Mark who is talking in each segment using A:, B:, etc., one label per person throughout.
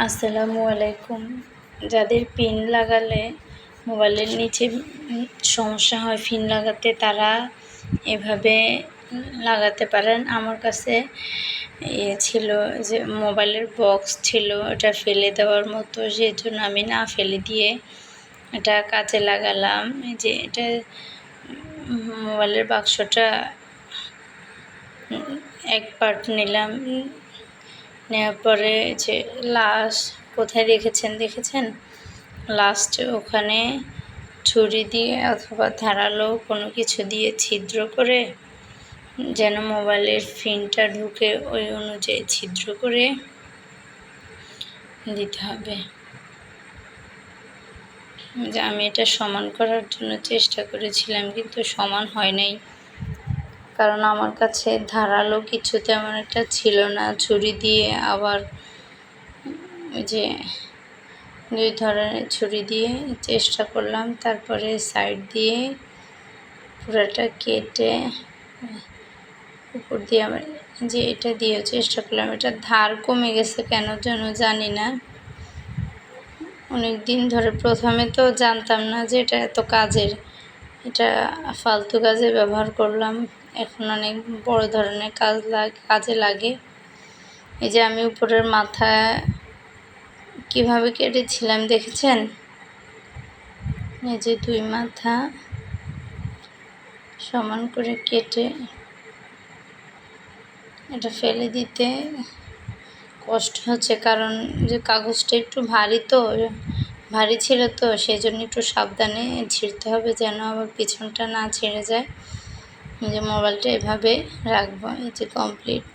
A: আসসালামু আলাইকুম। যাদের পিন লাগালে মোবাইলের নিচে সমস্যা হয় পিন লাগাতে তারা এভাবে লাগাতে পারেন। আমার কাছে ইয়ে ছিল যে মোবাইলের বক্স ছিল, ওটা ফেলে দেওয়ার মতো। সেই জন্য আমি না ফেলে দিয়ে এটা কাজে লাগালাম। যে এটা মোবাইলের বাক্সটা এক পার্ট নিলাম। নেওয়ার পরে যে লাস্ট কোথায় রেখেছেন দেখেছেন? লাস্ট ওখানে ছুরি দিয়ে অথবা ধারালো কোনো কিছু দিয়ে ছিদ্র করে, যেন মোবাইলের ফিনটা ঢুকে ওই অনুযায়ী ছিদ্র করে দিতে হবে। আমি এটা সমান করার জন্য চেষ্টা করেছিলাম, কিন্তু সমান হয় নাই। কারণ আমার কাছে ধারালো কিছু তেমন একটা ছিল না। ছুরি দিয়ে আবার ওই যে দুই ধরনের ছুরি দিয়ে চেষ্টা করলাম, তারপরে সাইড দিয়ে পুরোটা কেটে উপর দিয়ে আমার যে এটা দিয়ে চেষ্টা করলাম। এটা ধার কমে গেছে কেন যেন জানি না। অনেক দিন ধরে প্রথমে তো জানতাম না যে এটা এত কাজের। এটা ফালতু কাজে ব্যবহার করলাম। এখন অনেক বড় ধরনের কাজ লাগে কাজে লাগে। এই যে আমি উপরের মাথা কীভাবে কেটেছিলাম, দেখেছেন? এই যে দুই মাথা সমান করে কেটে এটা ফেলে দিতে কষ্ট হচ্ছে, কারণ যে কাগজটা একটু ভারী তো ভারী ছিল তো সেই জন্য একটু সাবধানে ছিঁড়তে হবে যেন আবার পিছনটা না ছিঁড়ে যায়। যে মোবাইলটা এভাবে রাখব, এই যে কমপ্লিট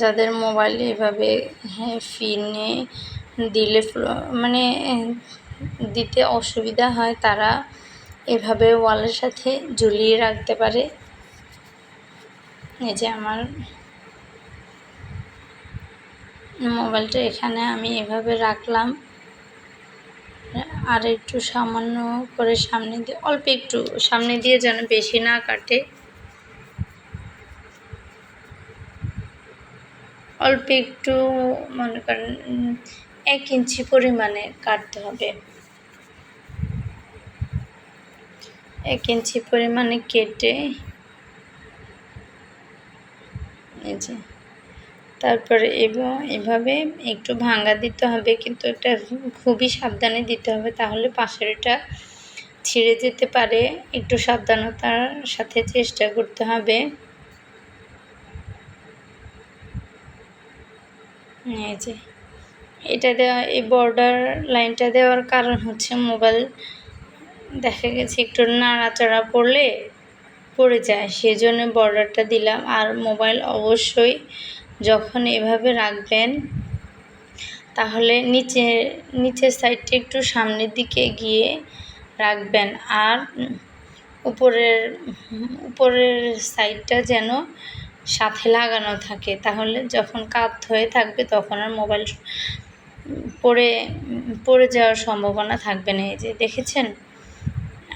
A: যাদের মোবাইল এভাবে হ্যাঁ ফিনে দিলে মানে দিতে অসুবিধা হয়, তারা এভাবে ওয়ালের সাথে ঝুলিয়ে রাখতে পারে। এই যে আমার মোবাইলটা এখানে আমি এভাবে রাখলাম। আর একটু সামান্য করে সামনে দিয়ে, অল্প একটু সামনে দিয়ে যেন বেশি না কাটে। অল্প একটু মনে করেন এক ইঞ্চি পরিমাণে কাটতে হবে। এক ইঞ্চি পরিমাণে কেটে, এই যে তারপরে এবং, এভাবে একটু ভাঙা দিতে হবে, কিন্তু এটা খুবই সাবধানে দিতে হবে, তাহলে পাশের এটা ছিঁড়ে যেতে পারে। একটু সাবধানতার সাথে চেষ্টা করতে হবে। এই যে, এটা দেওয়া এই বর্ডার লাইনটা দেওয়ার কারণ হচ্ছে মোবাইল দেখা গেছে একটু নাড়াচাড়া পড়লে পড়ে যায় সেই জন্য বর্ডারটা দিলাম। আর মোবাইল অবশ্যই যখন এভাবে রাখবেন, তাহলে নিচে, নিচের সাইডটা একটু সামনের দিকে গিয়ে রাখবেন। আর উপরের উপরের সাইডটা যেন সাথে লাগানো থাকে। তাহলে যখন কাত হয়ে থাকবে, তখন আর মোবাইল পড়ে পড়ে যাওয়ার সম্ভাবনা থাকবে না। এই যে দেখেছেন?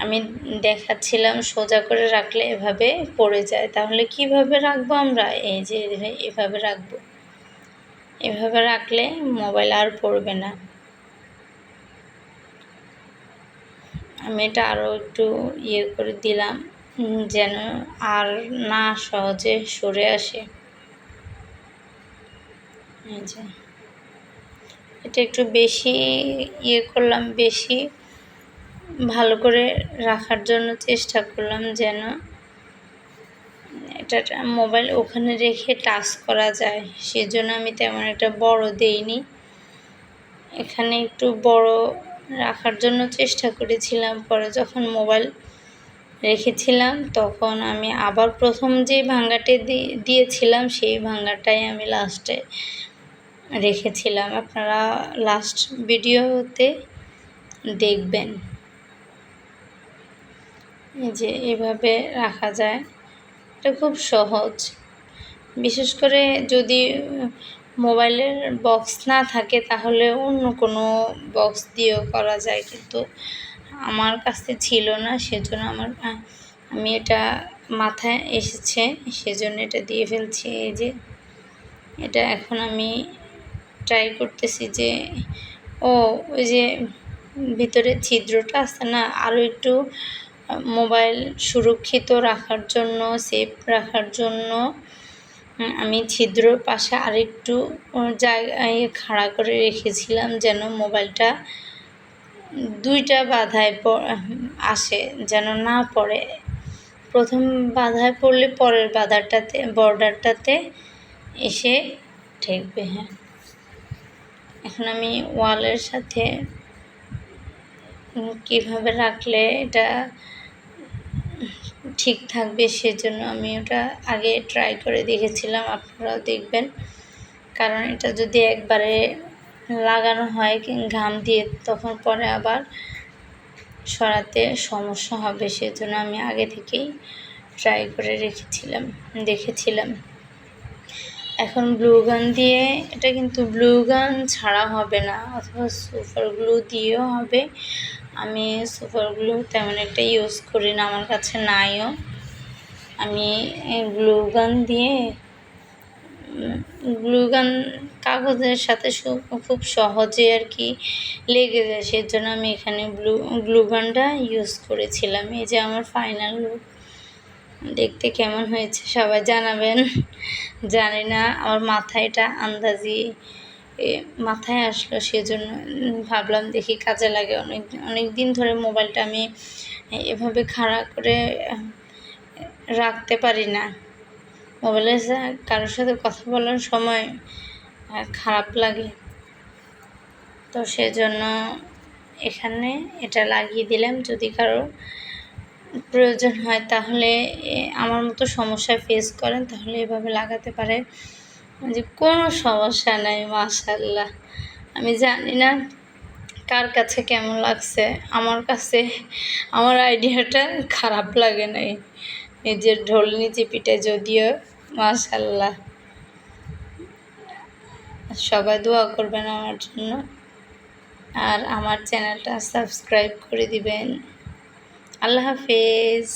A: আমি দেখাচ্ছিলাম সোজা করে রাখলে এভাবে পড়ে যায়। তাহলে কীভাবে রাখব আমরা? এই যে এভাবে রাখব। এভাবে রাখলে মোবাইল আর পড়বে না। আমি এটা আরও একটু ইয়ে করে দিলাম যেন আর না সহজে সরে আসে। এটা একটু বেশি ইয়ে করলাম, বেশি ভালো করে রাখার জন্য চেষ্টা করলাম যেন এটা মোবাইল ওখানে রেখে টাচ করা যায়। সেজন্য আমি তেমন একটা বড় দেইনি। এখানে একটু বড় রাখার জন্য চেষ্টা করেছিলাম। পরে যখন মোবাইল রেখেছিলাম, তখন আমি আবার প্রথম যে ভাঙ্গাটি দিয়েছিলাম, সেই ভাঙ্গাটাই আমি লাস্টে রেখেছিলাম। আপনারা লাস্ট ভিডিওতে দেখবেন। যে এভাবে রাখা যায়, এটা খুব সহজ। বিশেষ করে যদি মোবাইলের বক্স না থাকে, তাহলে অন্য কোনো বক্স দিয়েও করা যায়। কিন্তু আমার কাছে ছিল না, সেজন্য আমার আমি এটা মাথায় এসেছে, সেজন্য এটা দিয়ে ফেলছি। এই যে, এটা এখন আমি ট্রাই করতেছি যে, ও, ওই যে ভিতরে ছিদ্রটা আছে না আরও একটু মোবাইল সুরক্ষিত রাখার জন্য সেফ রাখার জন্য আমি ছিদ্রর পাশে আরেকটু জায়গায় খাড়া করে রেখেছিলাম যেন মোবাইলটা দুইটা বাধায় আসে, যেন না পড়ে। প্রথম বাধায় পড়লে পরের বাধাটাতে বর্ডারটাতে এসে ঠেকবে হ্যাঁ। এখন আমি ওয়ালের সাথে কীভাবে রাখলে এটা ঠিক থাকবে সেজন্য আমি ওটা আগে ট্রাই করে দেখেছিলাম, আপনারাও দেখবেন। কারণ এটা যদি একবারে লাগানো হয় ঘাম দিয়ে, তখন পরে আবার সরাতে সমস্যা হবে, সেজন্য আমি আগে থেকেই ট্রাই করে রেখেছিলাম, দেখেছিলাম। এখন ব্লু গান দিয়ে, এটা কিন্তু ব্লু গান ছাড়া হবে না, অথবা সুপার গ্লু দিয়েও হবে। আমি সুপার গ্লু তেমন একটা ইউজ করি না, আমার কাছে নাইও। আমি গ্লু গান দিয়ে গ্লু গান কাগজের সাথে খুব সহজে আর কি লেগে যায়, সেজন্য আমি এখানে ব্লু গানটা ইউজ করেছিলাম। এই যে আমার ফাইনাল লুক দেখতে কেমন হয়েছে সবাই জানাবেন। জানি না আমার মাথায় এটা আন্দাজি মাথায় আসলো সেজন্য ভাবলাম দেখি কাজে লাগে। অনেক অনেক দিন ধরে মোবাইলটা আমি এভাবে খাড়া করে রাখতে পারি না। মোবাইলের সা- কারোর সাথে কথা বলার সময় খারাপ লাগে। তো সেজন্য এখানে এটা লাগিয়ে দিলাম। যদি কারও প্রয়োজন হয়, তাহলে আমার মতো সমস্যা ফেস করেন, তাহলে এভাবে লাগাতে পারে। যে কোনো সমস্যা নাই মাশাল্লাহ আমি জানি না কার কাছে কেমন লাগছে। আমার কাছে, আমার আইডিয়াটা খারাপ লাগে নাই। নিজের ঢোল নিচে পিঠে যদিও মাশাল্লাহ সবাই দোয়া করবেন আমার জন্য। আর আমার চ্যানেলটা সাবস্ক্রাইব করে দিবেন। আল্লাহ হাফেজ।